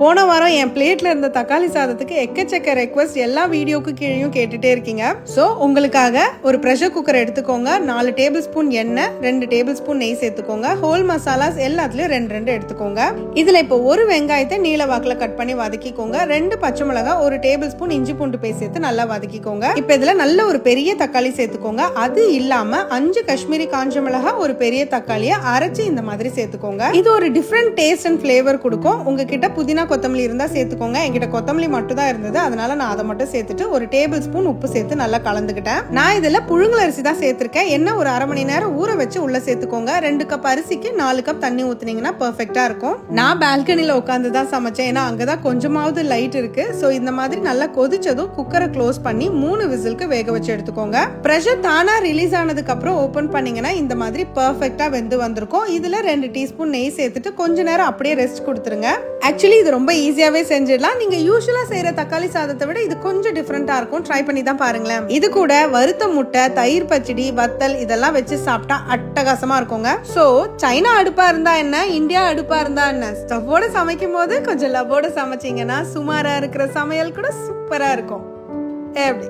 போன வாரம் என் பிளேட்ல இருந்த தக்காளி சாதத்துக்கு எக்கச்சக்க ரெக்வஸ்ட் எல்லா வீடியோக்கு கீழேயும் கேட்டுட்டே இருக்கீங்க. ஸோ உங்களுக்காக ஒரு ப்ரெஷர் குக்கர் எடுத்துக்கோங்க. நாலு டேபிள் ஸ்பூன் எண்ணெய் ரெண்டு டேபிள் ஸ்பூன் நெய் சேர்த்துக்கோங்க. ஹோல் மசாலாஸ் எல்லாத்துலயும் ரெண்டு ரெண்டு எடுத்துக்கோங்க. இதுல இப்போ ஒரு வெங்காயத்தை நீல வாக்குல கட் பண்ணி வதக்கிக்கோங்க. ரெண்டு பச்சை மிளகா ஒரு டேபிள் ஸ்பூன் இஞ்சி பூண்டு பேஸ்ட் சேர்த்து நல்லா வதக்கிக்கோங்க. இப்போ இதுல நல்ல ஒரு பெரிய தக்காளி சேர்த்துக்கோங்க. அது இல்லாம அஞ்சு காஷ்மீரி காஞ்ச மிளகா ஒரு பெரிய தக்காளியை அரைச்சு இந்த மாதிரி சேர்த்துக்கோங்க. இது ஒரு டிஃப்ரெண்ட் டேஸ்ட் அண்ட் ஃபிளேவர் கொடுக்கும். உங்ககிட்ட புதினா கொத்தமல்லி இருந்தால் சேர்த்துக்கோங்க. என்கிட்ட கொத்தமல்லி மட்டும் தான் இருந்தது. அதனால நான் அதை மட்டும் சேர்த்துட்டு ஒரு டேபிள் ஸ்பூன் உப்பு சேர்த்து நல்லா கலந்துக்கிட்டேன். நான் இதில் புழுங்கல் அரிசி தான் சேர்த்துருக்கேன். என்ன ஒரு அரை மணி நேரம் ஊற வச்சு உள்ள சேர்த்துக்கோங்க. ரெண்டு கப் அரிசிக்கு நாலு கப் தண்ணி ஊத்துனீங்கன்னா பர்ஃபெக்டா இருக்கும். நான் பால்கனியில் உட்காந்து தான் சமைச்சேன். ஏன்னா அங்கதான் கொஞ்சமாவது லைட் இருக்கு. ஸோ இந்த மாதிரி நல்லா கொதிச்சதும் குக்கரை க்ளோஸ் பண்ணி மூணு விசிலுக்கு வேக வச்சு எடுத்துக்கோங்க. ப்ரெஷர் தானா ரிலீஸ் ஆனதுக்கு அப்புறம் ஓப்பன் பண்ணீங்கன்னா இந்த மாதிரி பர்ஃபெக்டா வெந்து வந்திருக்கும். இதுல ரெண்டு டீஸ்பூன் நெய் சேர்த்துட்டு கொஞ்ச நேரம் அப்படியே ரெஸ்ட் கொடுத்துருங்க. ஆக்சுவலி இது ரொம்ப ஈஸியாவே செஞ்சிடலாம். நீங்க யூஸ்வலா செய்யற தக்காளி சாதத்தை விட இது கொஞ்சம் டிஃப்ரெண்டா இருக்கும். ட்ரை பண்ணி தான் பாருங்களேன். இது கூட வறுத்த முட்டை தயிர் பச்சடி வத்தல் இதெல்லாம் வச்சு சாப்பிட்டா அட்டகாசமா இருக்குங்க. சோ சைனா அடுப்பா இருந்தா என்ன? இந்தியா அடுப்பா இருந்தா என்ன? ஸ்டவ்வோட சமைக்கும் போது கொஞ்சம் லவ்வோட சமைச்சீங்கன்னா சுமாரா இருக்கிற சமையல் கூட சூப்பரா இருக்கும். எப்படி?